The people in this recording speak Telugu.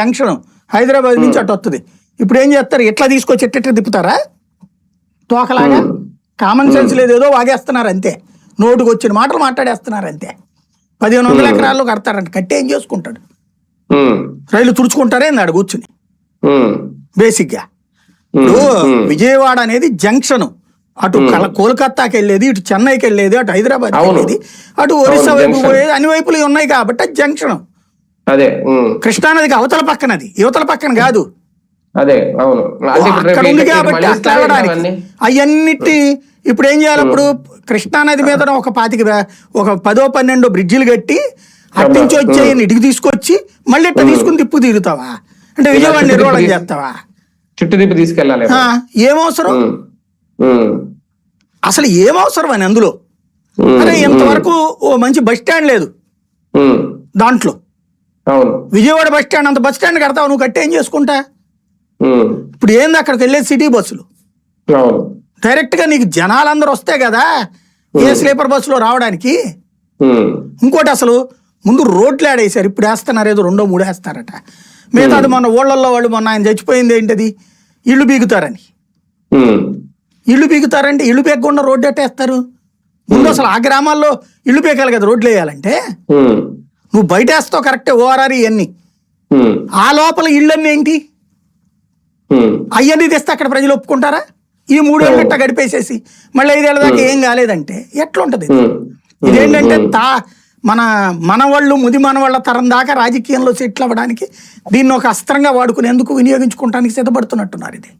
జంక్షన్ హైదరాబాద్ నుంచి అటు వస్తుంది ఇప్పుడు ఏం చేస్తారు? ఎట్లా తీసుకొచ్చి ఎట్ట తిప్పుతారా? తోకలాగా? కామన్ సెన్స్ లేదు ఏదో వాగేస్తున్నారు అంతే. నోటుకు వచ్చిన మాటలు మాట్లాడేస్తున్నారు అంతే. పదిహేను వందల ఎకరాల్లో కడతారంట. కట్టి ఏం చేసుకుంటాడు? ఉమ్, రైలు తుడుచుకుంటారే నాడు కూర్చుని. ఉమ్, బేసిక్గా ఉమ్, ఇప్పుడు ఉమ్. విజయవాడ అనేది జంక్షన్. అటు కల- కోల్కతాకి వెళ్ళేది ఇటు చెన్నైకి వెళ్ళేది అటు హైదరాబాద్. వెళ్ళేది అటు ఒరిస్సా వైపు. పోయేది అన్ని వైపులు ఉన్నాయి కాబట్టి జంక్షన్. అదే కృష్ణానదికి అవతల పక్కనది. యువతల పక్కన కాదు. అదే అవును? అవన్నిటి ఇప్పుడు ఏం చేయాలి ఇప్పుడు? కృష్ణానది మీద ఒక పాతిక ఒక పదో పన్నెండో బ్రిడ్జిలు కట్టి అట్టించి వచ్చే ఇటుకి తీసుకొచ్చి మళ్ళీ ఇట్లా తీసుకుని తిప్పు తిరుగుతావా అంటే విజయవాడ నిర్వహణ చేస్తావా? చుట్టూ తిప్పి తీసుకెళ్ళాలి ఏమవసరం అసలు ఏమవసరం అని అందులో? అరే ఇంతవరకు ఓ మంచి బస్ స్టాండ్ లేదు. దాంట్లో. విజయవాడ బస్ స్టాండ్ అంత బస్ స్టాండ్ కడతావు నువ్వు కట్టి ఏం చేసుకుంటా? ఇప్పుడు ఏంది అక్కడికి వెళ్ళేది సిటీ బస్సులు? డైరెక్ట్గా నీకు జనాలందరూ వస్తే కదా ఏ స్లీపర్ బస్సులో రావడానికి? ఇంకోటి అసలు ముందు రోడ్లు ఆడేశారు ఇప్పుడు వేస్తున్నారు ఏదో రెండో మూడు వేస్తారట మిగతాది మొన్న ఊళ్ళల్లో వాళ్ళు మొన్న ఆయన చచ్చిపోయింది ఏంటది? ఇల్లు బీగుతారని ఇల్లు బీగుతారంటే ఇల్లు బీగకుండా రోడ్డు ఎట్టేస్తారు? ముందు అసలు ఆ గ్రామాల్లో ఇల్లు బీకాలి కదా రోడ్లు వేయాలంటే? నువ్వు బయట వేస్తావు కరెక్టే ఓఆర్ఆర్ ఇవన్నీ. ఆ లోపల ఇళ్ళన్నీ ఏంటి? అయ్యన్నీ తెస్తే అక్కడ ప్రజలు ఒప్పుకుంటారా? ఈ మూడేళ్ళు ఇట్ట గడిపేసేసి మళ్ళీ ఐదేళ్ళ దాకా ఏం కాలేదంటే ఎట్లుంటది ఇది? ఉమ్, ఇదేంటంటే తా మన మనవాళ్ళు ముది మనవాళ్ళ తరం దాకా రాజకీయంలో సెటిల్ అవ్వడానికి దీన్ని ఒక అస్త్రంగా వాడుకునేందుకు వినియోగించుకోవడానికి సిద్ధపడుతున్నట్టున్నారు ఇది.